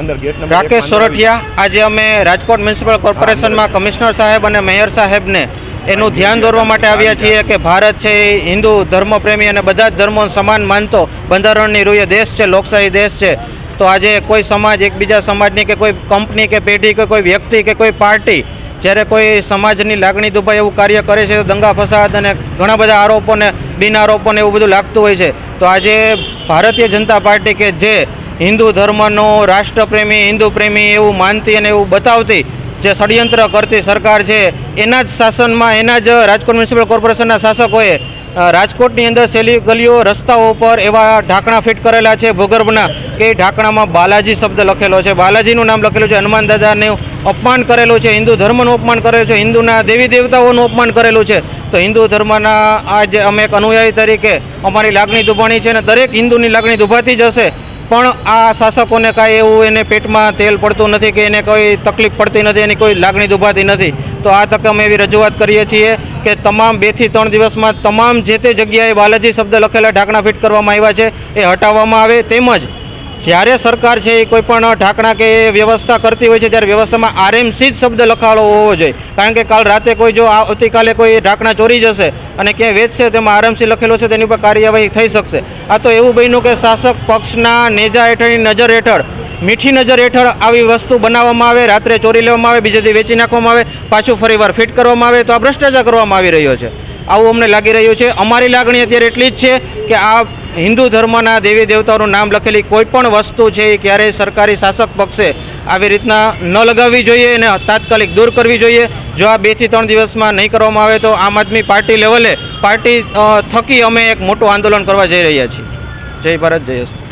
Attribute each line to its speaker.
Speaker 1: અંદર gate number
Speaker 2: Rakesh Sorathiya આજે અમે રાજકોટ મ્યુનિસિપલ કોર્પોરેશનમાં કમિશનર સાહેબ અને મેયર સાહેબને એનું ધ્યાન દોરવા માટે આવ્યા છીએ કે ભારત છે એ હિન્દુ ધર્મપ્રેમી અને બધા જ ધર્મોને સમાન માનતો બંધારણની રૂએ દેશ છે લોકશાહી દેશ છે. તો આજે કોઈ સમાજ એકબીજા સમાજની કે કોઈ કંપની કે પેઢી કે કોઈ વ્યક્તિ કે કોઈ પાર્ટી જ્યારે કોઈ સમાજની લાગણી દુભાઈ એવું કાર્ય કરે છે તો દંગા ફસાદ અને ઘણા બધા આરોપોને બિન આરોપોને એવું બધું લાગતું હોય છે. તો આજે ભારતીય જનતા પાર્ટી કે જે હિન્દુ ધર્મનો રાષ્ટ્રપ્રેમી, હિન્દુ પ્રેમી એવું માનતી અને એવું બતાવતી જે ષડયંત્ર કરતી સરકાર છે, એના જ શાસનમાં, એના જ રાજકોટ મ્યુનિસિપલ કોર્પોરેશનના શાસકોએ રાજકોટની અંદર સેલી ગલીઓ, રસ્તાઓ પર એવા ઢાંકણા ફિટ કરેલા છે ભૂગર્ભના કે એ ઢાંકણામાં બાલાજી શબ્દ લખેલો છે. બાલાજીનું નામ લખેલું છે, હનુમાન દાદાને અપમાન કરેલું છે, હિન્દુ ધર્મનું અપમાન કરેલું છે, હિન્દુના દેવી દેવતાઓનું અપમાન કરેલું છે. તો હિન્દુ ધર્મના આ જે અમે એક અનુયાયી તરીકે અમારી લાગણી દુભાણી છે અને દરેક હિન્દુની લાગણી દુભાતી જ હશે. પણ આ શાસકોને કાંઈ એવું એને પેટમાં તેલ પડતું નથી કે એને કોઈ તકલીફ પડતી નથી, એની કોઈ લાગણી દુભાતી નથી. તો આ તકે અમે એવી રજૂઆત કરીએ છીએ કે તમામ બેથી ત્રણ દિવસમાં તમામ જે તે જગ્યાએ બાલાજી શબ્દ લખેલા ઢાંકણા ફિટ કરવામાં આવ્યા છે, એ હટાવવામાં આવે, તેમજ જ્યારે સરકાર છે એ કોઈ પણ ઢાંકણા કે વ્યવસ્થા કરતી હોય છે, ત્યારે વ્યવસ્થામાં આરએમસી જ શબ્દ લખાડો હોવો જોઈએ. કારણ કે કાલ રાતે કોઈ જો આવતીકાલે કોઈ ઢાંકણા ચોરી જશે અને ક્યાંય વેચશે, તેમાં આરએમસી લખેલો છે, તેની ઉપર કાર્યવાહી થઈ શકશે. આ તો એવું બન્યું કે શાસક પક્ષના નેજા હેઠળની નજર હેઠળ, મીઠી નજર હેઠળ આવી વસ્તુ બનાવવામાં આવે, રાત્રે ચોરી લેવામાં આવે બીજે વેચી નાખવામાં આવે, પાછું ફરીવાર ફિટ કરવામાં આવે, તો આ ભ્રષ્ટાચાર કરવામાં આવી રહ્યો છે. આવું અમને લાગી રહ્યું છે. અમારી લાગણી અત્યારે એટલી જ છે કે આ હિન્દુ ધર્મના દેવી દેવતાઓનું નામ લખેલી કોઈ પણ વસ્તુ છે એ ક્યારેય સરકારી શાસક પક્ષે આવી રીતના ન લગાવવી જોઈએ અને તાત્કાલિક દૂર કરવી જોઈએ. જો આ બેથી ત્રણ દિવસમાં નહીં કરવામાં આવે તો આમ આદમી પાર્ટી લેવલે પાર્ટી થકી અમે એક મોટું આંદોલન કરવા જઈ રહ્યા છીએ. જય ભારત, જય